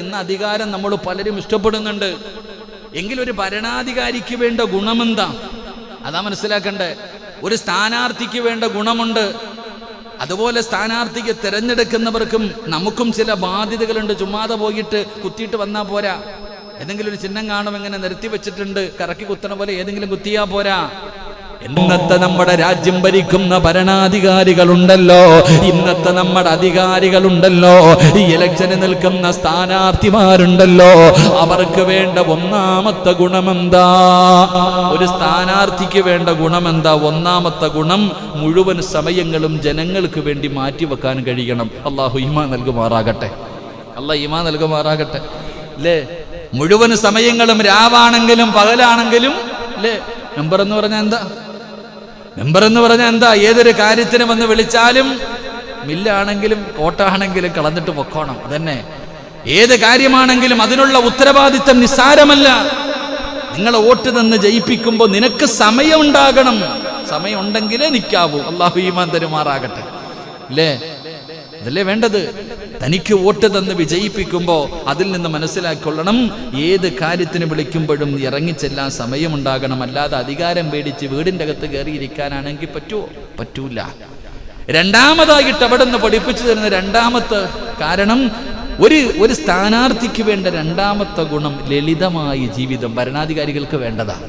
ഇന്ന് അധികാരം നമ്മൾ പലരും ഇഷ്ടപ്പെടുന്നുണ്ട്. എങ്കിലും ഒരു ഭരണാധികാരിക്ക് വേണ്ട ഗുണമെന്താ? അതാ മനസ്സിലാക്കണ്ടേ. ഒരു സ്ഥാനാർത്ഥിക്ക് വേണ്ട ഗുണമുണ്ട്. അതുപോലെ സ്ഥാനാർത്ഥിക്ക് തിരഞ്ഞെടുക്കുന്നവർക്കും നമുക്കും ചില ബാധ്യതകളുണ്ട്. ചുമ്മാതെ പോയിട്ട് കുത്തിയിട്ട് വന്നാൽ പോരാ. എന്തെങ്കിലും ഒരു ചിഹ്നം കാണും ഇങ്ങനെ നിർത്തി വെച്ചിട്ടുണ്ട്. കറക്കി കുത്തണ പോലെ ഏതെങ്കിലും കുത്തിയാ പോരാ. ഇന്നത്തെ നമ്മുടെ രാജ്യം ഭരിക്കുന്ന ഭരണാധികാരികളുണ്ടല്ലോ. ഇന്നത്തെ നമ്മുടെ അധികാരികളുണ്ടല്ലോ. ഈ ഇലക്ഷന് നിൽക്കുന്ന സ്ഥാനാർത്ഥിമാരുണ്ടല്ലോ. അവർക്ക് വേണ്ട ഒന്നാമത്തെ ഗുണമെന്താ? ഒരു സ്ഥാനാർത്ഥിക്ക് വേണ്ട ഗുണമെന്താ? ഒന്നാമത്തെ ഗുണം മുഴുവൻ സമയങ്ങളും ജനങ്ങൾക്ക് വേണ്ടി മാറ്റിവെക്കാൻ കഴിയണം. അള്ളാഹു ഇമ നൽകുമാറാകട്ടെ. അല്ല ഇമ നൽകുമാറാകട്ടെ. അല്ലേ മുഴുവൻ സമയങ്ങളും രാവാണെങ്കിലും പകലാണെങ്കിലും അല്ലേ നമ്പർ എന്ന് പറഞ്ഞാൽ എന്താ? മെമ്പർ എന്ന് പറഞ്ഞാൽ എന്താ? ഏതൊരു കാര്യത്തിന് വന്ന് വിളിച്ചാലും മില്ലാണെങ്കിലും കോട്ടാണെങ്കിലും കളഞ്ഞിട്ട് പൊക്കോണം. അതന്നെ. ഏത് കാര്യമാണെങ്കിലും അതിനുള്ള ഉത്തരവാദിത്തം നിസ്സാരമല്ല. നിങ്ങളെ വോട്ട് തന്ന് ജയിപ്പിക്കുമ്പോൾ നിനക്ക് സമയം ഉണ്ടാകണം സമയം ഉണ്ടെങ്കിലേ നിൽക്കാവൂ. അള്ളാഹു ഈമാൻ തരുമാറാകട്ടെ. അല്ലേ? അതല്ലേ വേണ്ടത്? തനിക്ക് വോട്ട് തന്ന് വിജയിപ്പിക്കുമ്പോൾ അതിൽ നിന്ന് മനസ്സിലാക്കൊള്ളണം ഏത് കാര്യത്തിന് വിളിക്കുമ്പോഴും ഇറങ്ങിച്ചെല്ലാൻ സമയമുണ്ടാകണം. അല്ലാതെ അധികാരം പേടിച്ച് വീടിന്റെ അകത്ത് കയറിയിരിക്കാനാണെങ്കിൽ പറ്റുമോ പറ്റൂല. രണ്ടാമതായിട്ട് അവിടെ നിന്ന് പഠിപ്പിച്ചു തരുന്ന രണ്ടാമത്തെ കാരണം ഒരു ഒരു സ്ഥാനാർത്ഥിക്ക് വേണ്ട രണ്ടാമത്തെ ഗുണം ലളിതമായ ജീവിതം ഭരണാധികാരികൾക്ക് വേണ്ടതാ.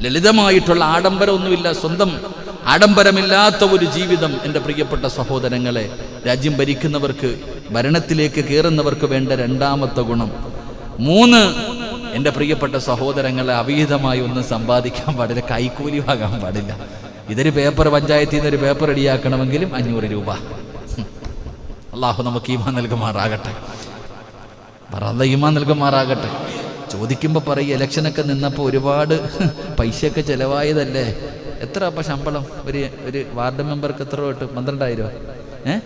ലളിതമായിട്ടുള്ള ആഡംബരമൊന്നുമില്ല സ്വന്തം. ആഡംബരമില്ലാത്ത ഒരു ജീവിതം എന്റെ പ്രിയപ്പെട്ട സഹോദരങ്ങളെ. രാജ്യം ഭരിക്കുന്നവർക്ക് ഭരണത്തിലേക്ക് കയറുന്നവർക്ക് വേണ്ട രണ്ടാമത്തെ ഗുണം. മൂന്ന് എന്റെ പ്രിയപ്പെട്ട സഹോദരങ്ങളെ അവിഹിതമായി ഒന്നും സമ്പാദിക്കാൻ പാടില്ല കൈക്കൂലി വാങ്ങാൻ പാടില്ല. ഇതൊരു പേപ്പർ പഞ്ചായത്തിൽ നിന്ന് ഒരു പേപ്പർ റെഡിയാക്കണമെങ്കിലും അഞ്ഞൂറ് രൂപ. അള്ളാഹു നമുക്ക് ഈമാൻ നൽകുമാറാകട്ടെ. പറന്ന ഈമാൻ നൽകുമാറാകട്ടെ. ചോദിക്കുമ്പോൾ പറയും ഇലക്ഷനൊക്കെ നിന്നപ്പോൾ ഒരുപാട് പൈസയൊക്കെ ചിലവായതല്ലേ? എത്ര അപ്പം ശമ്പളം? ഒരു ഒരു വാർഡ് മെമ്പർക്ക് എത്ര കിട്ടും? പന്ത്രണ്ടായിരം ഏ?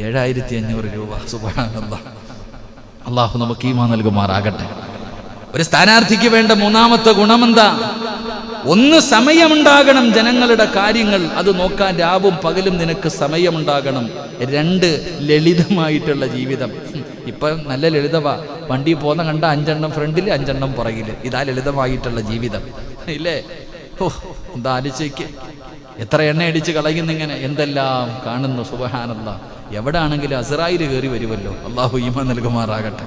ഏഴായിരത്തി അഞ്ഞൂറ് രൂപ. സുബാനന്ദ അള്ളാഹു നമുക്ക് ഈമാ നൽകുമാറാകട്ടെ. ഒരു സ്ഥാനാർത്ഥിക്ക് വേണ്ട മൂന്നാമത്തെ ഗുണമെന്താ? ഒന്ന് സമയമുണ്ടാകണം ജനങ്ങളുടെ കാര്യങ്ങൾ അത് നോക്കാൻ രാവും പകലും നിനക്ക് സമയമുണ്ടാകണം. രണ്ട് ലളിതമായിട്ടുള്ള ജീവിതം. ഇപ്പൊ നല്ല ലളിതമാ വണ്ടി പോകുന്ന കണ്ട അഞ്ചെണ്ണം ഫ്രണ്ടിൽ അഞ്ചെണ്ണം പുറകിൽ ഇതാ ലളിതമായിട്ടുള്ള ജീവിതം. ഇല്ലേ? ഓ എന്താ ആലോചിക്ക് എത്ര എണ്ണ അടിച്ച് കളയുന്നിങ്ങനെ എന്തെല്ലാം കാണുന്നു സുബഹാനന്ദ എവിടെ ആണെങ്കിലും അസറായിൽ കയറി വരുമല്ലോ. അള്ളാഹു ഈമ നൽകുമാറാകട്ടെ.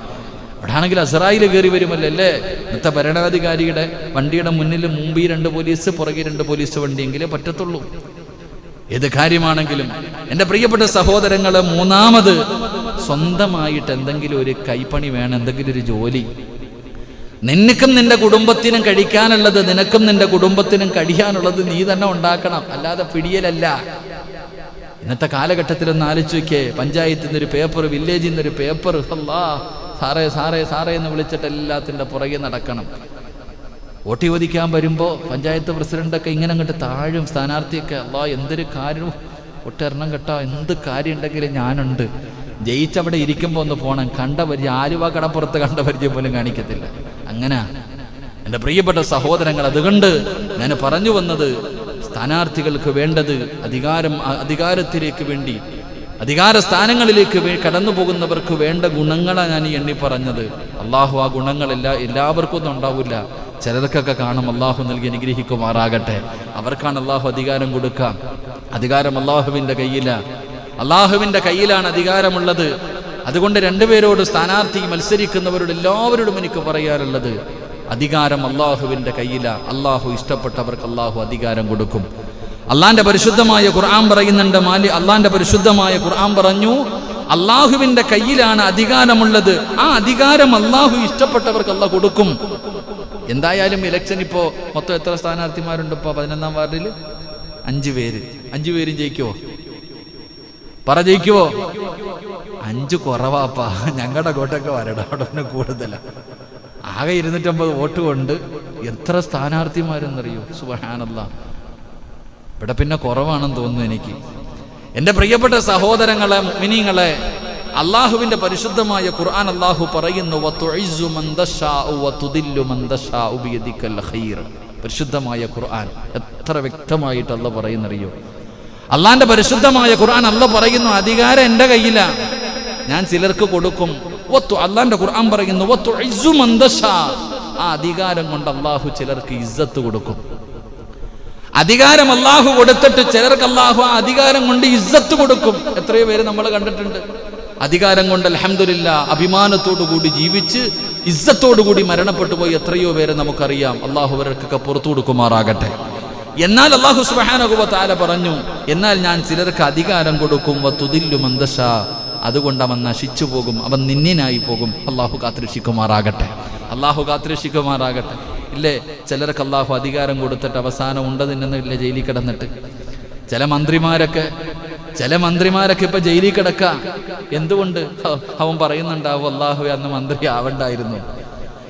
അവിടെ ആണെങ്കിൽ അസറായിൽ കയറി വരുമല്ലോ അല്ലേ? ഇന്നത്തെ ഭരണാധികാരിയുടെ വണ്ടിയുടെ മുന്നിൽ മുമ്പിൽ രണ്ട് പോലീസ് പുറകെ രണ്ട് പോലീസ് വണ്ടിയെങ്കിലേ പറ്റത്തുള്ളൂ. ഏത് കാര്യമാണെങ്കിലും എന്റെ പ്രിയപ്പെട്ട സഹോദരങ്ങൾ മൂന്നാമത് സ്വന്തമായിട്ട് എന്തെങ്കിലും ഒരു കൈപ്പണി വേണം എന്തെങ്കിലും ഒരു ജോലി. നിനക്കും നിന്റെ കുടുംബത്തിനും കഴിക്കാനുള്ളത് നിനക്കും നിന്റെ കുടുംബത്തിനും കഴിയാനുള്ളത് നീ തന്നെ ഉണ്ടാക്കണം. അല്ലാതെ പിടിയലല്ല. ഇന്നത്തെ കാലഘട്ടത്തിൽ ഒന്ന് ആലോചിച്ച് നോക്കിയേ. പഞ്ചായത്തിൽ നിന്നൊരു പേപ്പർ വില്ലേജിൽ നിന്നൊരു പേപ്പർ അല്ലാ സാറേ സാറേ സാറേ എന്ന് വിളിച്ചിട്ട് എല്ലാത്തിന്റെ പുറകെ നടക്കണം. വോട്ട് ചോദിക്കാൻ വരുമ്പോൾ പഞ്ചായത്ത് പ്രസിഡന്റൊക്കെ ഇങ്ങനെ അങ്ങോട്ട് താഴും. സ്ഥാനാർത്ഥിയൊക്കെ അല്ലാ എന്തൊരു കാര്യവും ഒട്ടെണ്ണം കേട്ടോ എന്ത് കാര്യം ഉണ്ടെങ്കിലും ഞാനുണ്ട്. ജയിച്ചവിടെ ഇരിക്കുമ്പോൾ ഒന്ന് പോകണം കണ്ട പരിചയം ആലുവ കടപ്പുറത്ത് കണ്ട പരിചയം പോലും കാണിക്കത്തില്ല. അങ്ങനെ. എന്റെ പ്രിയപ്പെട്ട സഹോദരങ്ങൾ അതുകൊണ്ട് ഞാൻ പറഞ്ഞു വന്നത് സ്ഥാനാർത്ഥികൾക്ക് വേണ്ടത് അധികാരം അധികാരത്തിലേക്ക് വേണ്ടി അധികാര സ്ഥാനങ്ങളിലേക്ക് കടന്നു പോകുന്നവർക്ക് വേണ്ട ഗുണങ്ങളാണ് ഞാൻ ഈ എണ്ണി പറഞ്ഞത്. അള്ളാഹു ആ ഗുണങ്ങളെല്ലാ എല്ലാവർക്കും ഒന്നും ഉണ്ടാവില്ല ചിലർക്കൊക്കെ കാണും അള്ളാഹു നൽകി അനുഗ്രഹിക്കുമാറാകട്ടെ. അവർക്കാണ് അള്ളാഹു അധികാരം കൊടുക്കാം അധികാരം അള്ളാഹുവിന്റെ കയ്യില. അള്ളാഹുവിന്റെ കയ്യിലാണ് അധികാരമുള്ളത്. അതുകൊണ്ട് രണ്ടുപേരോട് സ്ഥാനാർത്ഥി മത്സരിക്കുന്നവരോട് എല്ലാവരോടും എനിക്ക് പറയാറുള്ളത് അധികാരം അള്ളാഹുവിന്റെ കയ്യില. അള്ളാഹു ഇഷ്ടപ്പെട്ടവർക്ക് അള്ളാഹു അധികാരം കൊടുക്കും. അള്ളാന്റെ പരിശുദ്ധമായ ഖുർആൻ പറയുന്നുണ്ട് മാലി അള്ളാന്റെ പരിശുദ്ധമായ ഖുർആൻ പറഞ്ഞു അള്ളാഹുവിന്റെ കയ്യിലാണ് അധികാരമുള്ളത്. ആ അധികാരം അള്ളാഹു ഇഷ്ടപ്പെട്ടവർക്ക് അള്ളാഹ് കൊടുക്കും. എന്തായാലും ഇലക്ഷൻ ഇപ്പോ മൊത്തം എത്ര സ്ഥാനാർത്ഥിമാരുണ്ട് ഇപ്പോ പതിനൊന്നാം വാർഡിൽ അഞ്ചു പേര്. അഞ്ചു പേരും ജയിക്കുവോ? പറ ജയിക്കുവോ? അഞ്ച് കുറവാപ്പാ ഞങ്ങളുടെ കോട്ടൊക്കെ വരണം അവിടെ പിന്നെ ആകെ ഇരുന്നൂറ്റമ്പത് വോട്ട് കൊണ്ട് എത്ര സ്ഥാനാർത്ഥിമാരെന്നറിയോ? സുബാനല്ല ഇവിടെ പിന്നെ കുറവാണെന്ന് തോന്നുന്നു എനിക്ക്. എന്റെ പ്രിയപ്പെട്ട സഹോദരങ്ങളെ മിനിങ്ങളെ അള്ളാഹുവിന്റെ പരിശുദ്ധമായ ഖുർആൻ അള്ളാഹു പറയുന്നു. പരിശുദ്ധമായ ഖുർആൻ. എത്ര വ്യക്തമായിട്ട് പറയുന്നറിയോ? അള്ളാന്റെ പരിശുദ്ധമായ ഖുർആൻ അല്ല പറയുന്നു അധികാരം എന്റെ കയ്യിലാണ് ഞാൻ ചിലർക്ക് കൊടുക്കും. ഒത്തു അള്ളാന്റെ ഖുർആൻ പറയുന്നു ഒത്തു ആ അധികാരം കൊണ്ട് അള്ളാഹു ചിലർക്ക് ഇസ്സത്ത് കൊടുക്കും. അധികാരം അള്ളാഹു കൊടുത്തിട്ട് ചിലർക്ക് അള്ളാഹു ആ അധികാരം കൊണ്ട് ഇസ്സത്ത് കൊടുക്കും. എത്രയോ പേര് നമ്മൾ കണ്ടിട്ടുണ്ട്. അധികാരം കൊണ്ട് അലഹമില്ല അഭിമാനത്തോടു കൂടി ജീവിച്ച് ഇസ്സത്തോടു കൂടി മരണപ്പെട്ടു പോയി എത്രയോ പേരെ നമുക്കറിയാം. അള്ളാഹു അവർക്കൊക്കെ പുറത്തു കൊടുക്കുമാറാകട്ടെ. എന്നാൽ അള്ളാഹു സുബാനകുബത്താല പറഞ്ഞു എന്നാൽ ഞാൻ ചിലർക്ക് അധികാരം കൊടുക്കും തുതില്ലു മന്ദശ അതുകൊണ്ട് അവൻ നശിച്ചു പോകും അവൻ നിന്നിനായി പോകും. അള്ളാഹു കാത്തിരക്ഷിക്കുമാറാകട്ടെ. അള്ളാഹു കാത്തിരക്ഷിക്കുമാറാകട്ടെ. ഇല്ലേ? ചിലർക്ക് അള്ളാഹു അധികാരം കൊടുത്തിട്ട് അവസാനം ഉണ്ടതില്ലെന്നില്ല ജയിലിൽ കിടന്നിട്ട്. ചില മന്ത്രിമാരൊക്കെ ചില മന്ത്രിമാരൊക്കെ ഇപ്പൊ ജയിലിൽ കിടക്ക. എന്തുകൊണ്ട്? അവൻ പറയുന്നുണ്ടാവും അള്ളാഹു അന്ന് മന്ത്രി ആവണ്ടായിരുന്നു.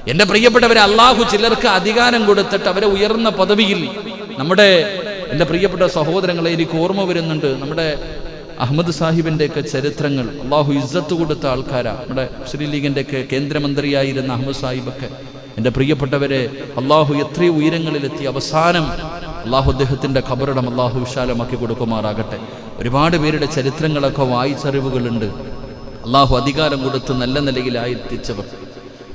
എന്റെ പ്രിയപ്പെട്ടവരെ അള്ളാഹു ചിലർക്ക് അധികാരം കൊടുത്തിട്ട് അവരെ ഉയർന്ന പദവിയിൽ നമ്മുടെ എന്റെ പ്രിയപ്പെട്ട സഹോദരങ്ങളെ എനിക്ക് ഓർമ്മ വരുന്നുണ്ട് നമ്മുടെ അഹമ്മദ് സാഹിബിന്റെ ഒക്കെ ചരിത്രങ്ങൾ. അള്ളാഹു ഇജ്ജത്ത് കൊടുത്ത ആൾക്കാരാണ് നമ്മുടെ മുസ്ലിം ലീഗിന്റെ ഒക്കെ കേന്ദ്രമന്ത്രിയായിരുന്ന അഹമ്മദ് സാഹിബൊക്കെ. എന്റെ പ്രിയപ്പെട്ടവരെ അള്ളാഹു എത്രയോ ഉയരങ്ങളിലെത്തി അവസാനം അള്ളാഹു അദ്ദേഹത്തിന്റെ ഖബറടം അള്ളാഹു വിശാലമാക്കി കൊടുക്കുമാറാകട്ടെ. ഒരുപാട് പേരുടെ ചരിത്രങ്ങളൊക്കെ വായിച്ചറിവുകളുണ്ട്. അള്ളാഹു അധികാരം കൊടുത്ത് നല്ല നിലയിലായി എത്തിച്ചവർ.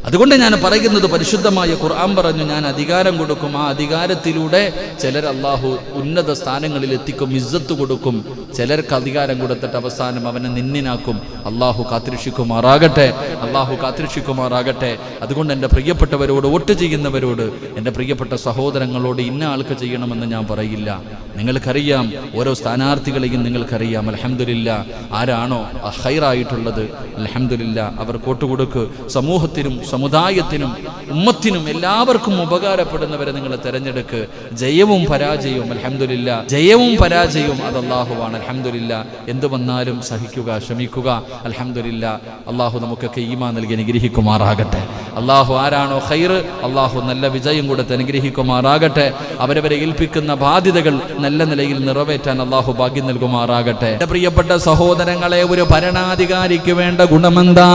അതുകൊണ്ട് ഞാൻ പറയുന്നത് പരിശുദ്ധമായ ഖുർആൻ പറഞ്ഞു ഞാൻ അധികാരം കൊടുക്കും. ആ അധികാരത്തിലൂടെ ചിലർ അള്ളാഹു ഉന്നത സ്ഥാനങ്ങളിൽ എത്തിക്കും ഇസ്സത്ത് കൊടുക്കും. ചിലർക്ക് അധികാരം കൊടുത്തിട്ട് അവസാനം അവനെ നിന്നിനാക്കും അള്ളാഹു കാത്തിരക്ഷിക്കുമാറാകട്ടെ. അള്ളാഹു കാത്തിരക്ഷിക്കുമാറാകട്ടെ. അതുകൊണ്ട് എന്റെ പ്രിയപ്പെട്ടവരോട് വോട്ട് ചെയ്യുന്നവരോട് എന്റെ പ്രിയപ്പെട്ട സഹോദരങ്ങളോട് ഇന്ന ആൾക്ക് ചെയ്യണമെന്ന് ഞാൻ പറയില്ല. നിങ്ങൾക്കറിയാം ഓരോ സ്ഥാനാർത്ഥികളെയും നിങ്ങൾക്കറിയാം. അലഹമില്ല ആരാണോ ഹൈറായിട്ടുള്ളത് അലഹമില്ല അവർ കൊടുക്ക്. സമൂഹത്തിനും സമുദായത്തിനും ഉമ്മത്തിനും എല്ലാവർക്കും ഉപകാരപ്പെടുന്നവരെ നിങ്ങൾ തെരഞ്ഞെടുക്ക്. ജയവും പരാജയവും അലഹമില്ല ജയവും പരാജയവും അത് അള്ളാഹുവാണ് അലഹമില്ല എന്തു വന്നാലും സഹിക്കുക ക്ഷമിക്കുക. അലഹമില്ല അള്ളാഹു നമുക്കൊക്കെ ഈമാ നൽകി അനുഗ്രഹിക്കുമാറാകട്ടെ. അള്ളാഹു ആരാണോ ഹൈർ അള്ളാഹു നല്ല വിജയം കൊടുത്ത് അനുഗ്രഹിക്കുമാറാകട്ടെ. അവരവരെ ഏൽപ്പിക്കുന്ന ബാധ്യതകൾ നല്ല നിലയിൽ നിറവേറ്റാൻ അള്ളാഹു ഭാഗ്യം നൽകുമാറാകട്ടെ. പ്രിയപ്പെട്ട സഹോദരങ്ങളെ ഒരു ഭരണാധികാരിക്ക് വേണ്ട ഗുണമെന്താ?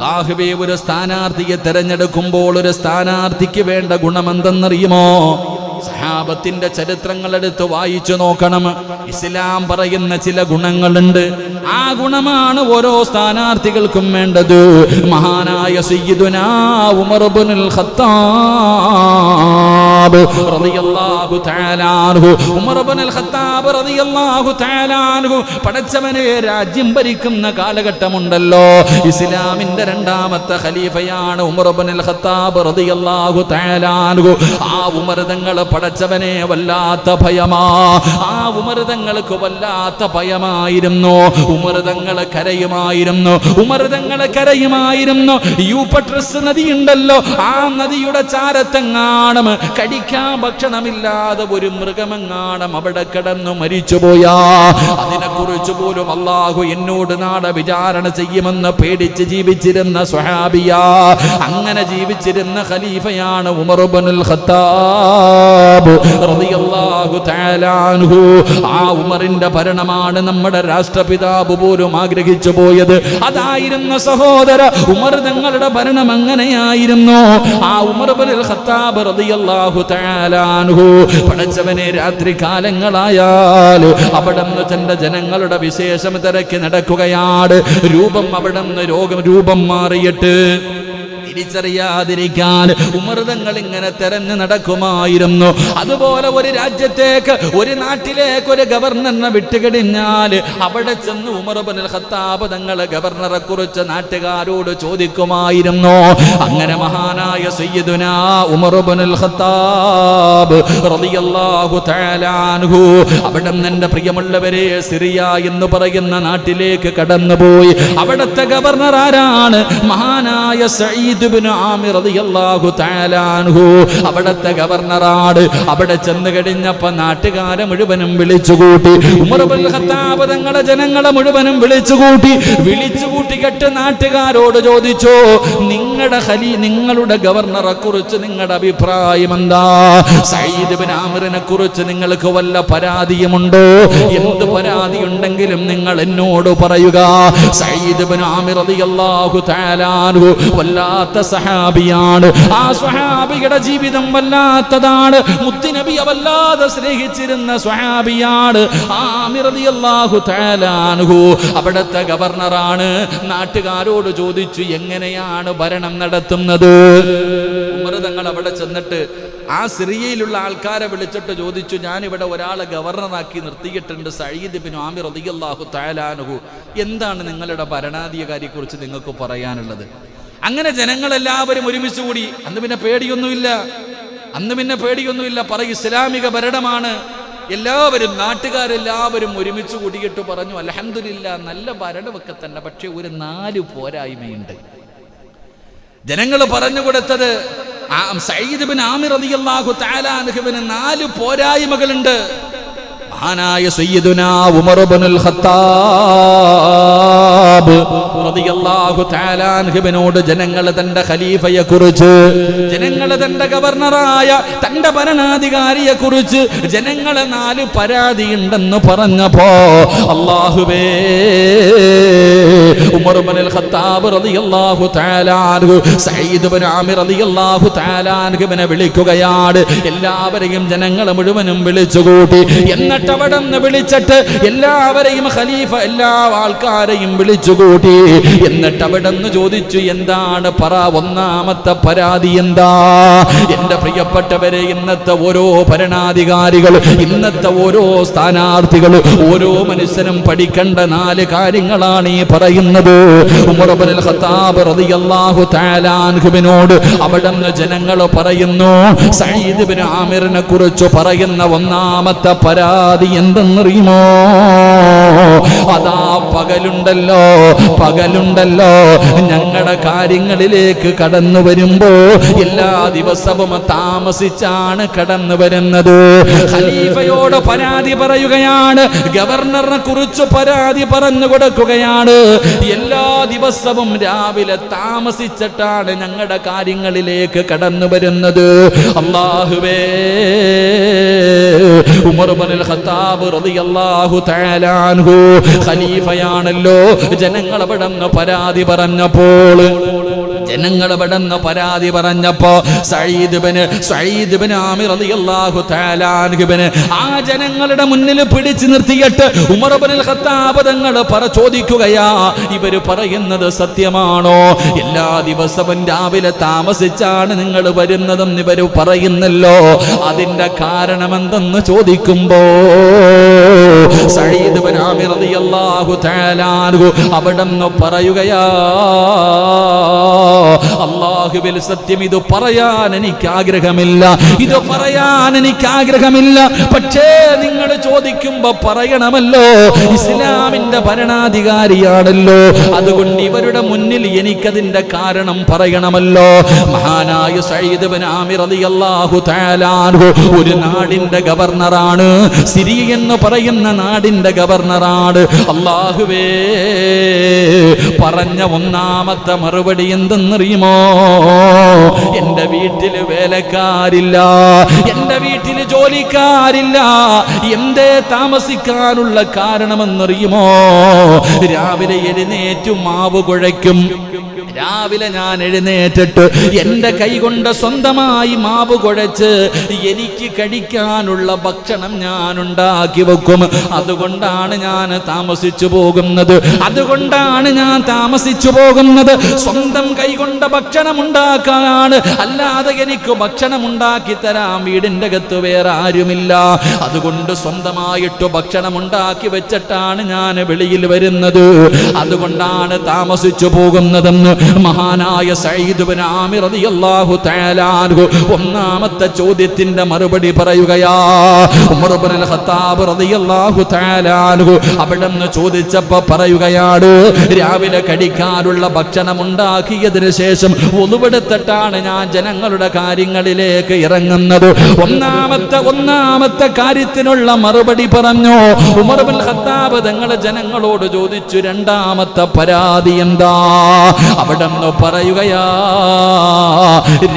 അള്ളാഹുവേ ഒരു സ്ഥാനാർത്ഥിയെ തെരഞ്ഞെടുക്കുമ്പോൾ ഒരു സ്ഥാനാർത്ഥിക്ക് വേണ്ട ഗുണമെന്തെന്നറിയുമോ? സഹാബത്തിന്റെ ചരിത്രങ്ങൾ എടുത്ത് വായിച്ചു നോക്കണം. ഇസ്ലാം പറയുന്ന ചില ഗുണങ്ങളുണ്ട്. ആ ഗുണമാണ് ഓരോ സ്ഥാനാർത്ഥികൾക്കും വേണ്ടത്. മഹാനായ സയ്യിദുനാ ഉമർ ഇബ്നുൽ ഖത്താബ് റളിയല്ലാഹു തആല അൻഹു ഉമർ ഇബ്നുൽ ഖത്താബ് റളിയല്ലാഹു തആല അൻഹു പടച്ചവനെ രാജ്യം ഭരിക്കുന്ന കാലഘട്ടമുണ്ടല്ലോ. ഇസ്ലാമിന്റെ രണ്ടാമത്തെ ഖലീഫയാണ് ഉമർ ഇബ്നുൽ ഖത്താബ് റളിയല്ലാഹു തആല അൻഹു. ആ ഉമർ തങ്ങൾ പടച്ചവനെ വല്ലാത്ത ഭയമാ. ആ ഉമർ തങ്ങൾക്ക് വല്ലാത്ത ഭയമായിരുന്നു. ഉമർ തങ്ങൾ കരയുമായിരുന്നു. ഉമർ തങ്ങൾ കരയുമായിരുന്നു. യൂപ്പട്രസ് നദിയുണ്ടല്ലോ. ആ നദിയുടെ ചാരത്തെങ്ങാണം കടിക്കാൻ ഭക്ഷണമില്ലാതെ ഒരു മൃഗമെങ്ങാണം അവിടെ കിടന്നു മരിച്ചുപോയാ. അതിനെക്കുറിച്ച് പോലും അള്ളാഹു എന്നോട് നാളെ വിചാരണ ചെയ്യുമെന്ന് പേടിച്ച് ജീവിച്ചിരുന്ന സ്വഹാബിയ. അങ്ങനെ ജീവിച്ചിരുന്ന ഖലീഫയാണ് ഉമർബനുൽ ഖത്താബ് ആ ഉമറിന്റെ ഭരണമാണ് നമ്മുടെ രാഷ്ട്രപിതാവ് പോലും ആഗ്രഹിച്ചു പോയത്. അതായിരുന്ന സഹോദര ഉമർ തങ്ങളുടെ ഭരണം അങ്ങനെയായിരുന്നു. ആ ഉമർ ഇബ്നുൽ ഖത്താബ് റളിയല്ലാഹു അൻഹു പടച്ചവനെ രാത്രി കാലങ്ങളായാൽ അവിടെ നിന്ന് ജനങ്ങളുടെ വിശേഷം തിരക്കി നടക്കുകയാണ്. രൂപം അവിടെ നിന്ന് രോഗം രൂപം മാറിയിട്ട് തിരിച്ചറിയാതിരിക്കാൻ ഉമൃതങ്ങൾ ഇങ്ങനെ തെരഞ്ഞു നടക്കുമായിരുന്നു. അതുപോലെ ഒരു രാജ്യത്തേക്ക് ഒരു നാട്ടിലേക്ക് ഒരു ഗവർണറിനെ വിട്ടുകഴിഞ്ഞാൽ അവിടെ ചെന്ന് ഉമർബനിൽ ഖത്താബ് തങ്ങൾ ഗവർണറെ കുറിച്ച് നാട്ടുകാരോട് ചോദിക്കുമായിരുന്നു. അങ്ങനെ മഹാനായ സയ്യിദുന ഉമർബനുൽ ഖത്താബ് റളിയല്ലാഹു തആല അൻഹു അവിടെ എന്റെ പ്രിയമുള്ളവരെ സിറിയ എന്ന് പറയുന്ന നാട്ടിലേക്ക് കടന്നുപോയി. അവിടുത്തെ ഗവർണർ ആരാണ്? മഹാനായ സയ്യിദ് അവിടുത്തെ ഗവർണറാണ്. അവിടെ ചെന്ന് കഴിഞ്ഞപ്പോ നാട്ടുകാരെ മുഴുവനും വിളിച്ചുകൂട്ടി. ഉമർ ഇബ്നുൽ ഖത്താബ് തങ്ങളെ ജനങ്ങളെ മുഴുവനും വിളിച്ചുകൂട്ടി. വിളിച്ചുകൂട്ടി കെട്ട് നാട്ടുകാരോട് ചോദിച്ചു നിങ്ങളുടെ ഹലി നിങ്ങളുടെ ഗവർണറെ കുറിച്ച് നിങ്ങളുടെ അഭിപ്രായം എന്താ? സയ്യിദ് ഇബ്നു ആമിറിനെ കുറിച്ച് നിങ്ങൾക്ക് വല്ല പരാതിയുമുണ്ടോ? എന്ത് പരാതി ഉണ്ടെങ്കിലും നിങ്ങൾ എന്നോട് പറയുക. സയ്യിദ് ഇബ്നു ആമിർ റളിയല്ലാഹു തആല വല്ലാ വല്ലാത്ത സഹാബിയാണ്. ആ സ്വഹാബിയുടെ ജീവിതം വല്ലാത്തതാണ്. മുത്തുനബിയെ വല്ലാതെ സ്നേഹിച്ചിരുന്ന തആല അൻഹു. അവിടുത്തെ ഗവർണറാണ് നാട്ടുകാരോട് ചോദിച്ചു എങ്ങനെയാണ് ഭരണം നടത്തുന്നത്? ഉമർ തങ്ങൾ അവിടെ ചെന്നിട്ട് ആ സിറിയയിലുള്ള ആൾക്കാരെ വിളിച്ചിട്ട് ചോദിച്ചു ഞാൻ ഇവിടെ ഒരാളെ ഗവർണറാക്കി നിർത്തിയിട്ടുണ്ട് സയ്യിദ് ബിൻ ആമിർ റളിയല്ലാഹു തആല അൻഹു. എന്താണ് നിങ്ങളുടെ ഭരണാധികാരിയെ കുറിച്ച് നിങ്ങൾക്ക് പറയാനുള്ളത്? അങ്ങനെ ജനങ്ങളെല്ലാവരും ഒരുമിച്ച് കൂടി അന്ന് പിന്നെ പേടിയൊന്നുമില്ല. അന്ന് പിന്നെ പേടിയൊന്നുമില്ല. പറ ഇസ്ലാമിക ഭരണമാണ്. എല്ലാവരും നാട്ടുകാരെല്ലാവരും ഒരുമിച്ച് കൂടിയിട്ട് പറഞ്ഞു അലഹമില്ല നല്ല ഭരണമൊക്കെ തന്നെ. പക്ഷെ ഒരു നാല് പോരായ്മയുണ്ട്. ജനങ്ങൾ പറഞ്ഞു കൊടുത്തത് സയ്യിദ് ബിൻ ആമിർ റളിയല്ലാഹു തആല അൻഹുവിന് നാല് പോരായ്മകളുണ്ട്. മഹാനായ സയ്യിദുന ഉമർ ഇബ്നുൽ ഖത്താബ് റളിയല്ലാഹു തആല ജനങ്ങൾ തന്റെ ഖലീഫയെ കുറിച്ച് ജനങ്ങൾ തന്റെ ഗവർണറായ തന്റെ ഭരണാധികാരിയെ കുറിച്ച് ജനങ്ങളെ നാല് പരാതി ഉണ്ടെന്ന് പറഞ്ഞപ്പോ അല്ലാഹുവേ ഖത്താബ് റളിയല്ലാഹു തആല സയ്യിദ് ഇബ്നു ആമിർ റളിയല്ലാഹു തആല വിളിക്കുകയാണ്. എല്ലാവരെയും ജനങ്ങളെ മുഴുവനും വിളിച്ചുകൂട്ടി. എന്നിട്ട് അവിടെ നിന്ന് വിളിച്ചിട്ട് എല്ലാവരെയും ഖലീഫ എല്ലാ ആൾക്കാരെയും വിളിച്ചുകൂട്ടി. എന്നിട്ട് അവിടെ നിന്ന് ചോദിച്ചു എന്താണ് പറ ഒന്നാമത്തെ പരാതി എന്താ? എന്റെ പ്രിയപ്പെട്ടവരെ ഇന്നത്തെ ഓരോ ഭരണാധികാരികൾ ഇന്നത്തെ ഓരോ സ്ഥാനാർത്ഥികൾ ഓരോ മനുഷ്യനും പഠിക്കേണ്ട നാല് കാര്യങ്ങളാണ് ഈ പറയുന്നത്. ഖത്താബ് റളിയല്ലാഹു തആല അവിടുന്ന് ജനങ്ങൾ പറയുന്നു സയ്യിദ് ബിൻ ആമിറിനെ കുറിച്ച് പറയുന്ന ഒന്നാമത്തെ പരാതി എന്തെന്നറിയുമോ? അതാ പകലുണ്ടല്ലോ പകലുണ്ടല്ലോ. ഞങ്ങളുടെ കാര്യങ്ങളിലേക്ക് കടന്നു വരുമ്പോ എല്ലാ ദിവസവും താമസിച്ചാണ് കടന്നു വരുന്നത്. ഖലീഫയോട് പരാതി പറയുകയാണ്. ഗവർണറിനെ കുറിച്ച് പരാതി പറഞ്ഞു കൊടുക്കുകയാണ്. എല്ലാ ദിവസവും രാവിലെ താമസിച്ചിട്ടാണ് ഞങ്ങളുടെ കാര്യങ്ങളിലേക്ക് കടന്നു വരുന്നത്. അള്ളാഹുവേ ഉമർ ഖത്താബ് റളിയല്ലാഹു തആല അൻഹു ഖലീഫയാണല്ലോ ജനങ്ങൾ അവിടെ നിന്ന് പരാതി പറഞ്ഞപ്പോൾ ജനങ്ങൾ അവിടെ നിന്ന് പരാതി പറഞ്ഞപ്പോ സഹീദ്ബന് ഇബ്നു ആമിർ റളിയല്ലാഹു തആല അൻഹുവിനെ ആ ജനങ്ങളുടെ മുന്നിൽ പിടിച്ചു നിർത്തിയിട്ട് ഉമർ ഇബ്നുൽ ഖത്താബ് തങ്ങൾ പറ ചോദിക്കുകയാ ഇവർ പറയുന്നത് സത്യമാണോ? എല്ലാ ദിവസവും രാവിലെ താമസിച്ചാണ് നിങ്ങൾ വരുന്നതെന്ന് ഇവർ പറയുന്നല്ലോ. അതിന്റെ കാരണം എന്തെന്ന് അൻഹു അവിടെ പറയുകയാ അള്ളാഹുവിൽ സത്യം ഇത് പറയാൻ എനിക്ക് ആഗ്രഹമില്ല. ഇത് പറയാൻ എനിക്ക് ആഗ്രഹമില്ല. പക്ഷേ നിങ്ങൾ ചോദിക്കുമ്പോ പറയണമല്ലോ. ഇസ്ലാമിന്റെ ഭരണാധികാരിയാണല്ലോ. അതുകൊണ്ട് ഇവരുടെ മുന്നിൽ എനിക്കതിന്റെ കാരണം പറയണമല്ലോ. മഹാനായ സയ്യിദ് ബിൻ ആമിർ റളിയല്ലാഹു തആല ഒരു നാടിന്റെ ഗവർണറാണ്. സിരി എന്ന് പറയുന്ന നാടിന്റെ ഗവർണറാണ്. അള്ളാഹുവേ പറഞ്ഞ ഒന്നാമത്തെ മറുപടി എന്തെന്നറിയുമോ എന്റെ വീട്ടിൽ വേലക്കാരില്ല. എന്റെ വീട്ടിൽ ജോലിക്കാരില്ല. എന്തേ താമസിക്കാനുള്ള കാരണമെന്നറിയുമോ? രാവിലെ എഴുന്നേറ്റു മാവ് കുഴയ്ക്കും. രാവിലെ ഞാൻ എഴുന്നേറ്റിട്ട് എന്റെ കൈകൊണ്ട് സ്വന്തമായി മാവ് കുഴച്ച് എനിക്ക് കഴിക്കാനുള്ള ഭക്ഷണം ഞാൻ ഉണ്ടാക്കി വെക്കും. അതുകൊണ്ടാണ് ഞാൻ താമസിച്ചു പോകുന്നത്. അതുകൊണ്ടാണ് ഞാൻ താമസിച്ചു പോകുന്നത്. സ്വന്തം കൈകൊണ്ട് ഭക്ഷണം ഉണ്ടാക്കാനാണ്. അല്ലാതെ എനിക്ക് ഭക്ഷണം ഉണ്ടാക്കി തരാൻ വീടിന്റെ അകത്ത് വേറെ ആരുമില്ല. അതുകൊണ്ട് സ്വന്തമായിട്ട് ഭക്ഷണം ഉണ്ടാക്കി വെച്ചിട്ടാണ് ഞാൻ വെളിയിൽ വരുന്നത്. അതുകൊണ്ടാണ് താമസിച്ചു പോകുന്നതെന്ന് മഹാനായ ആമിർ റളിയല്ലാഹു ഒന്നാമത്തെ ചോദ്യത്തിന്റെ മറുപടി പറയുകയാ ഉമർ ഇബ്നുൽ ഖത്താബ് റളിയല്ലാഹു അൻഹു ചോദിച്ചപ്പോൾ ചോദിച്ചപ്പോ പറയുകയാണ് രാവിലെ കടിക്കാനുള്ള ഭക്ഷണം ഉണ്ടാക്കിയതിനു ശേഷം ഒതുവെടുത്തിട്ടാണ് ഞാൻ ജനങ്ങളുടെ കാര്യങ്ങളിലേക്ക് ഇറങ്ങുന്നത്. ഒന്നാമത്തെ ഒന്നാമത്തെ കാര്യത്തിനുള്ള മറുപടി പറഞ്ഞു ഉമർ ഖത്താബ് തങ്ങളെ ജനങ്ങളോട് ചോദിച്ചു രണ്ടാമത്തെ പരാതി എന്താ? അവിടെ നിന്ന് പറയുകയാ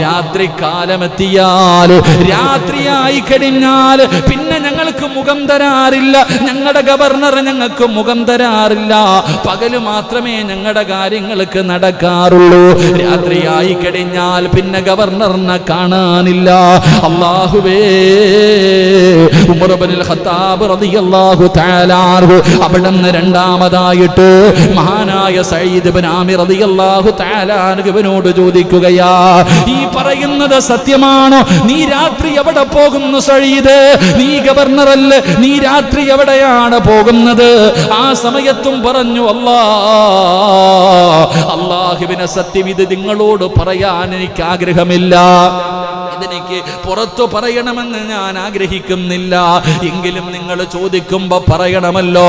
രാത്രി കാലമെത്തിയാൽ രാത്രിയായി കഴിഞ്ഞാൽ പിന്നെ ഞങ്ങൾക്ക് മുഖം തരാറില്ല. ഞങ്ങളുടെ ഗവർണർ ഞങ്ങൾക്ക് മുഖം തരാറില്ല. പകൽ മാത്രമേ ഞങ്ങളുടെ കാര്യങ്ങൾക്ക് നടക്കാറുള്ളൂ. രാത്രിയായി കഴിഞ്ഞാൽ പിന്നെ ഗവർണറിനെ കാണാനില്ല. അള്ളാഹുവേ ഉമർബനിൽ ഖത്താബ് റളിയല്ലാഹു തആല അവിടുന്ന് രണ്ടാമതായിട്ട് മഹാനായ സയ്യിദ് ഇബ്നു ആമിർ റളിയല്ലാഹു അൻഹുവിനോട് ചോദിക്കുകയാ ഈ പറയുന്നത് സത്യമാണോ? നീ രാത്രി എവിടെ പോകുന്നു സഴീദ് നീ ഗവർണറല്ലേ നീ രാത്രി എവിടെയാണ് പോകുന്നത്? ആ സമയത്തും പറഞ്ഞു അല്ലാ അള്ളാഹുവിനെ സത്യം ഇത് നിങ്ങളോട് പറയാൻ എനിക്ക് ആഗ്രഹമില്ല. ഇതെനിക്ക് പുറത്തു പറയണമെന്ന് ഞാൻ ആഗ്രഹിക്കുന്നില്ല. എങ്കിലും നിങ്ങൾ ചോദിക്കുമ്പോ പറയണമല്ലോ.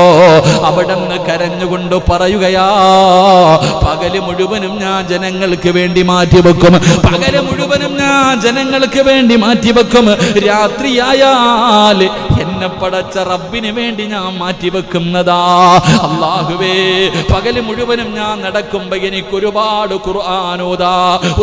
അവിടെ നിന്ന് കരഞ്ഞുകൊണ്ട് പറയുകയാ പകൽ മുഴുവനും ഞാൻ ജനങ്ങൾക്ക് വേണ്ടി മാറ്റിവെക്കും. പകൽ മുഴുവനും ഞാൻ ജനങ്ങൾക്ക് വേണ്ടി മാറ്റിവെക്കും. രാത്രിയായാൽ എന്നെ പടച്ച റബ്ബിന് വേണ്ടി ഞാൻ മാറ്റി വെക്കുന്നതാ. അള്ളാഹുവേ പകൽ മുഴുവനും ഞാൻ നടക്കുമ്പോ എനിക്ക് ഒരുപാട് ഖുർആാനോദാ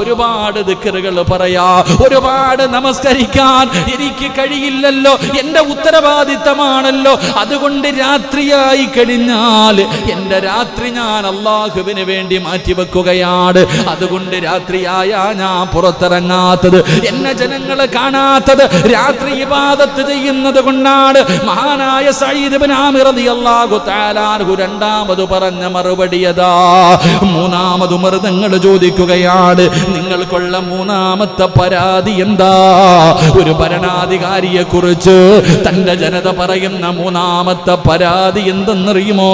ഒരുപാട് ദിക്കറുകൾ പറയാ ഒരുപാട് നമസ്കരിക്കാൻ എനിക്ക് കഴിയില്ലല്ലോ എന്റെ ഉത്തരവാദിത്തമാണല്ലോ. അതുകൊണ്ട് രാത്രിയായി കഴിഞ്ഞാൽ എന്റെ രാത്രി ഞാൻ അള്ളാഹുവിന് വേണ്ടി മാറ്റി വെക്കുകയാണ്. അതുകൊണ്ട് രാത്രിയായ ഞാൻ പുറത്തിറങ്ങാത്തത് എന്നെ ജനങ്ങൾ കാണാത്തത് രാത്രി ഇബാദത്ത് ചെയ്യുന്നത് കൊണ്ടാണ് മഹാനായ തആല അൻഹു രണ്ടാമത് പറഞ്ഞ മറുപടി അതാ. മൂന്നാമത് മൃതങ്ങൾ ചോദിക്കുകയാണ്. നിങ്ങൾക്കുള്ള മൂന്നാമത്തെ പരാതി എന്താ? ഒരു ഭരണാധികാരിയെ കുറിച്ച് തന്റെ ജനത പറയുന്ന മൂന്നാമത്തെ പരാതി എന്തെന്നറിയുമോ?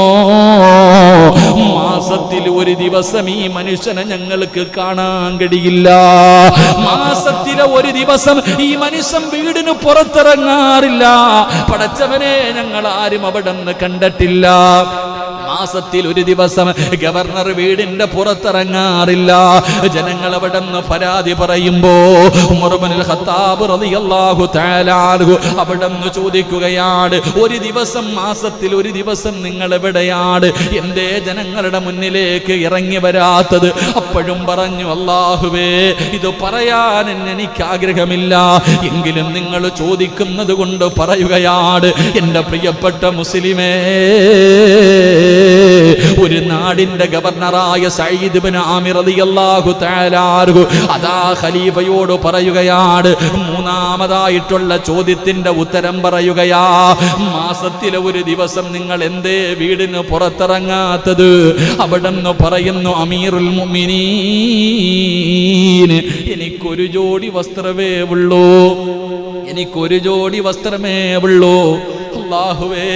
മാസത്തിൽ ഒരു ദിവസം ഈ മനുഷ്യനെ ഞങ്ങൾക്ക് കാണാൻ കഴിയില്ല. മാസത്തിലെ ഒരു ദിവസം ഈ മനുഷ്യൻ വീടിന് പുറത്തിറങ്ങാറില്ല. പടച്ചവനെ ഞങ്ങൾ ആരും അവിടെ നിന്ന് കണ്ടിട്ടില്ല. മാസത്തിൽ ഒരു ദിവസം ഗവർണർ വീടിന്റെ പുറത്തിറങ്ങാറില്ല. ജനങ്ങൾ അവിടെ നിന്ന് പരാതി പറയുമ്പോ അവിടെ നിന്ന് ചോദിക്കുകയാണ് ഒരു ദിവസം മാസത്തിൽ ഒരു ദിവസം നിങ്ങൾ എവിടെയാണ്? എന്തേ ജനങ്ങളുടെ മുന്നിലേക്ക് ഇറങ്ങി വരാത്തത്? അപ്പോഴും പറഞ്ഞു അള്ളാഹുവേ ഇത് പറയാൻ എനിക്ക് ആഗ്രഹമില്ല എങ്കിലും നിങ്ങൾ ചോദിക്കുന്നത് കൊണ്ട് പറയുകയാണ് എന്റെ പ്രിയപ്പെട്ട മുസ്ലിമേ ഒരു നാടിന്റെ ഗവർണറായ സയ്യിദ് ഇബ്നു ആമിർ റളിയല്ലാഹു തആല അതാ ഖലീഫയോട് പറയുകയാണ്. മൂന്നാമതായിട്ടുള്ള ചോദ്യത്തിന്റെ ഉത്തരം പറയുകയാ മാസത്തിലെ ഒരു ദിവസം നിങ്ങൾ എന്തേ വീടിന് പുറത്തിറങ്ങാത്തത്? അവിടെ നിന്ന് പറയുന്നു അമീറുൽ മുഅ്മിനീൻ എനിക്കൊരു ജോഡി വസ്ത്രമേ ഉള്ളൂ. എനിക്കൊരു ജോഡി വസ്ത്രമേ ഉള്ളൂ. അള്ളാഹുവേ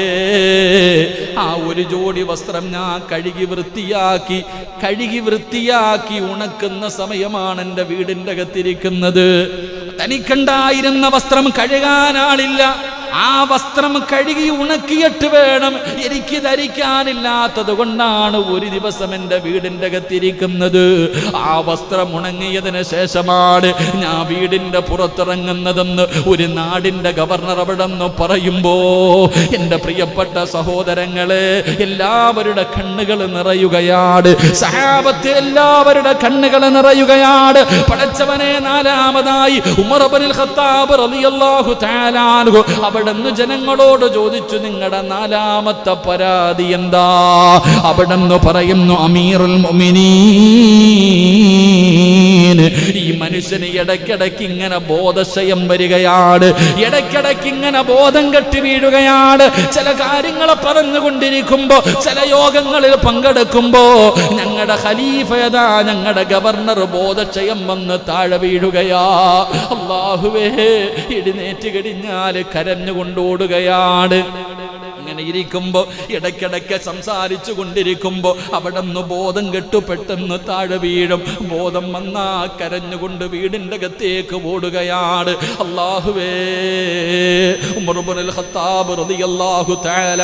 ആ ഒരു ജോഡി വസ്ത്രം ഞാൻ കഴുകി വൃത്തിയാക്കി കഴുകി വൃത്തിയാക്കി ഉണക്കുന്ന സമയമാണ് എന്റെ വീടിന്റെ അകത്തിരിക്കുന്നത്. തനിക്കുണ്ടായിരുന്ന വസ്ത്രം കഴുകാൻ ആളില്ല ആ വസ്ത്രം കഴുകി ഉണക്കിയിട്ട് വേണം. എനിക്ക് ധരിക്കാനില്ലാത്തത് കൊണ്ടാണ് ഒരു ദിവസം എന്റെ വീടിന്റെ അകത്തിരിക്കുന്നത്. ആ വസ്ത്രം ഉണങ്ങിയതിന് ശേഷമാണ് ഞാൻ വീടിന്റെ പുറത്തിറങ്ങുന്നതെന്ന് ഒരു നാടിന്റെ ഗവർണർ അവിടെ നിന്ന് പറയുമ്പോൾ എന്റെ പ്രിയപ്പെട്ട സഹോദരങ്ങളെ എല്ലാവരുടെ കണ്ണുകൾ നിറയുകയാണ്. സഹാബത്ത് എല്ലാവരുടെ കണ്ണുകൾ നിറയുകയാണ്. പടച്ചവനെ നാലാമതായി ഉമർ ഖത്താബ് റളിയല്ലാഹു തആല അൻഹു. അവിടുന്ന് ജനങ്ങളോട് ചോദിച്ചു നിങ്ങളുടെ നാലാമത്തെ പരാതി എന്താ? അവിടുന്ന് പറയുന്നു അമീറുൽ മുഅ്മിനീൻ. ഈ മനുഷ്യന് ഇടയ്ക്കിടയ്ക്ക് ഇങ്ങനെ ബോധശയം വരികയാണ്. ഇടയ്ക്കിടയ്ക്ക് ഇങ്ങനെ ബോധം കെട്ടി വീഴുകയാണ്. ചില കാര്യങ്ങളെ പറഞ്ഞുകൊണ്ടിരിക്കുമ്പോ ചില യോഗങ്ങളിൽ പങ്കെടുക്കുമ്പോ ഞങ്ങളുടെ ഖലീഫയതാ ഞങ്ങളുടെ ഗവർണർ ബോധക്ഷയം വന്ന് താഴെ വീഴുകയാ. അള്ളാഹുവേ ഇടിനേറ്റ് കഴിഞ്ഞാൽ കരഞ്ഞുകൊണ്ടോടുകയാണ്. ഇങ്ങനെ ഇരിക്കുമ്പോ ഇടയ്ക്കിടയ്ക്ക് സംസാരിച്ചു കൊണ്ടിരിക്കുമ്പോ അവിടെ നിന്ന് ബോധം കെട്ടു പെട്ടെന്ന് താഴെ വീഴും. ബോധം വന്നാ കരഞ്ഞുകൊണ്ട് വീടിന്റെ അകത്തേക്ക് ഓടുകയാണ്. അള്ളാഹുവേ ഖത്താബ് റളിയല്ലാഹു തആല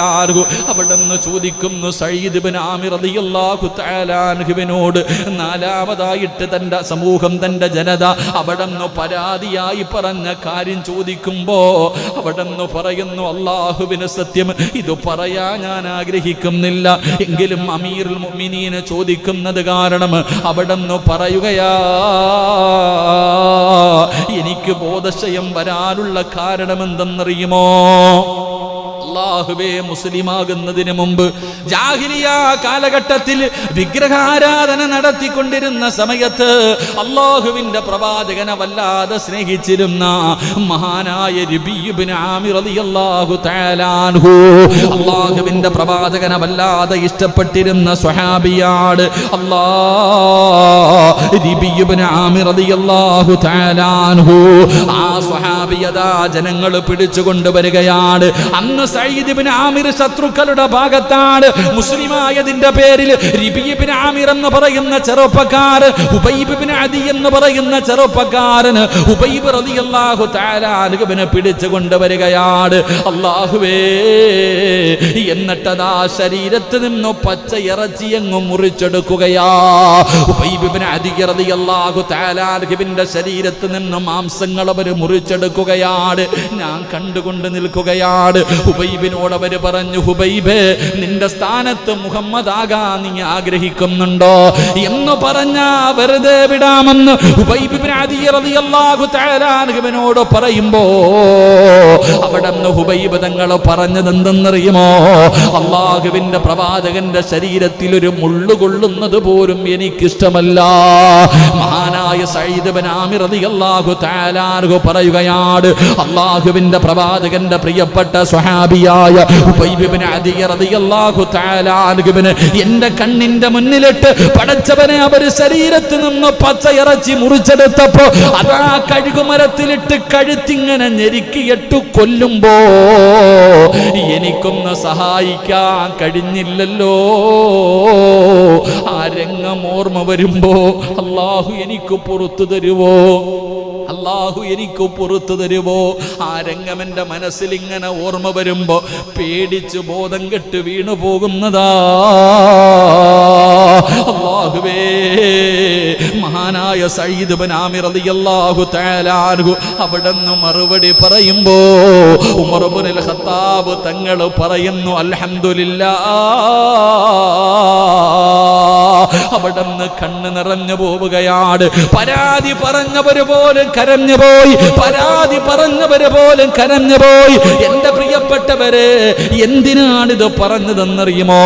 അവിടെ നിന്ന് ചോദിക്കുന്നു സയ്യിദ് ഇബ്നു ആമിർ റളിയല്ലാഹു തആല അൻഹുവിനോട് നാലാമതായിട്ട് തന്റെ സമൂഹം തന്റെ ജനത അവിടെ നിന്ന് പരാതിയായി പറഞ്ഞ കാര്യം ചോദിക്കുമ്പോ അവിടെ നിന്ന് പറയുന്നു അള്ളാഹുവിന് സത്യം ഇത് പറയാൻ ഞാൻ ആഗ്രഹിക്കുന്നില്ല. എങ്കിലും അമീർ മുമിനീന് ചോദിക്കുന്നത് കാരണം അവിടെ നിന്ന് പറയുകയാ എനിക്ക് ബോധശയം വരാനുള്ള കാരണം അള്ളാഹുവേ മുസ്ലിമാകുന്നതിന് മുമ്പ് ജാഹിലിയ കാലഘട്ടത്തിൽ വിഗ്രഹാരാധന നടത്തിക്കൊണ്ടിരുന്ന സമയത്ത് അള്ളാഹുവിന്റെ പ്രവാചകനെ വല്ലാതെ സ്നേഹിച്ചിരുന്ന മഹാനായ അള്ളാഹുവിന്റെ പ്രവാചകനെ വല്ലാതെ ഇഷ്ടപ്പെട്ടിരുന്ന സ്വഹാബിയാണ് അൻഹു. ആ സ്വഹാബിയതാ ജനങ്ങൾ പിടിച്ചു കൊണ്ടുവരികയാണ് അന്ന് സയ്യിദ് ഇബ്നു ആമിർ ശത്രുക്കളുടെ ഭാഗത്താണ്. മുസ്ലിമായതിന്റെ പേരിൽ റിബിബിൻ ആമിർ എന്ന് പറയുന്ന ചെറുപ്പക്കാരൻ ഉബൈബ് ഇബ്നു അദി എന്ന് പറയുന്ന ചെറുപ്പക്കാരന് ഉബൈബ് റളിയല്ലാഹു തആല അൻഹുവിനെ പിടിച്ചു കൊണ്ടുവരികയാണ്. അല്ലാഹുവേ എന്നിട്ടതാ ശരീരത്തിൽ നിന്ന് പച്ച ഇറച്ചി അങ്ങ് മുറിച്ചെടുക്കുകയാ. ഉബൈബ് ഇബ്നു അദി റളിയല്ലാഹു തആല അൻഹുവിന്റെ ശരീരത്തിൽ നിന്ന് മാംസങ്ങൾ അവർ മുറിച്ചെടുക്കുകയാണ്. ഞാൻ കണ്ടുകൊണ്ട് നിൽക്കുകയാണ്. ഹുബൈബിനോട് അവർ പറഞ്ഞു ഹുബൈബ് നിന്റെ സ്ഥാനത്ത് മുഹമ്മദ് ആകാ നീ ആഗ്രഹിക്കുന്നുണ്ടോ? എന്ന് പറഞ്ഞ വെറുതെ വിടാമെന്ന്. ഹുബൈബിനോട് പറയുമ്പോ അവിടെ ഹുബൈബ് തങ്ങൾ പറഞ്ഞത് എന്തെന്നറിയുമോ? അള്ളാഹുവിന്റെ പ്രവാചകന്റെ ശരീരത്തിൽ ഒരു മുള്ളു കൊള്ളുന്നത് പോലും എനിക്കിഷ്ടമല്ല. മഹാനായ സയ്യിദ് ബിൻ ആമിർ റളിയല്ലാഹു തആല അൻഹു പറയുകയാണ് അള്ളാഹുവിന്റെ പ്രവാചകന്റെ പ്രിയപ്പെട്ട സ്വഹാബിയായ അൻഹുവിന് എന്റെ കണ്ണിന്റെ മുന്നിലിട്ട് പടച്ചവനെ അവർ ശരീരത്തിൽ നിന്ന് പച്ച ഇറച്ചി മുറിച്ചെടുത്തപ്പോ അതാ കഴുകുമരത്തിലിട്ട് കഴുത്തിങ്ങനെ ഞെരുക്കിയിട്ട് കൊല്ലുമ്പോ എനിക്കൊന്ന് സഹായിക്കാൻ കഴിഞ്ഞില്ലല്ലോ. ആ രംഗം ഓർമ്മ വരുമ്പോ അള്ളാഹു എനിക്ക് പുറത്തു തരുവോ? അള്ളാഹു എനിക്ക് പുറത്തു തരുമോ? ആ രംഗം എന്റെ മനസ്സിൽ ഇങ്ങനെ ഓർമ്മ വരുമ്പോ പേടിച്ച് ബോധം കെട്ട് വീണു പോകുന്നതാ. അള്ളാഹുവേ മഹാനായ സയ്യിദ് ബൻ ആമിർ റളിയല്ലാഹു തആല അൻഹു അവിടുന്ന് മറുപടി പറയുമ്പോ ഉമർ ഇബ്നുൽ ഖത്താബ് തങ്ങൾ പറയുന്നു അൽഹംദുലില്ലാ. അവിടുന്ന് കണ്ണ് നിറഞ്ഞു പോവുകയാണ്. പരാതി പറഞ്ഞവര് പോലും കരഞ്ഞു പോയി. പരാതി പറഞ്ഞവര് പോലും കരഞ്ഞു പോയി. എന്റെ പ്രിയപ്പെട്ടവര് എന്തിനാണിത് പറഞ്ഞതെന്നറിയുമോ?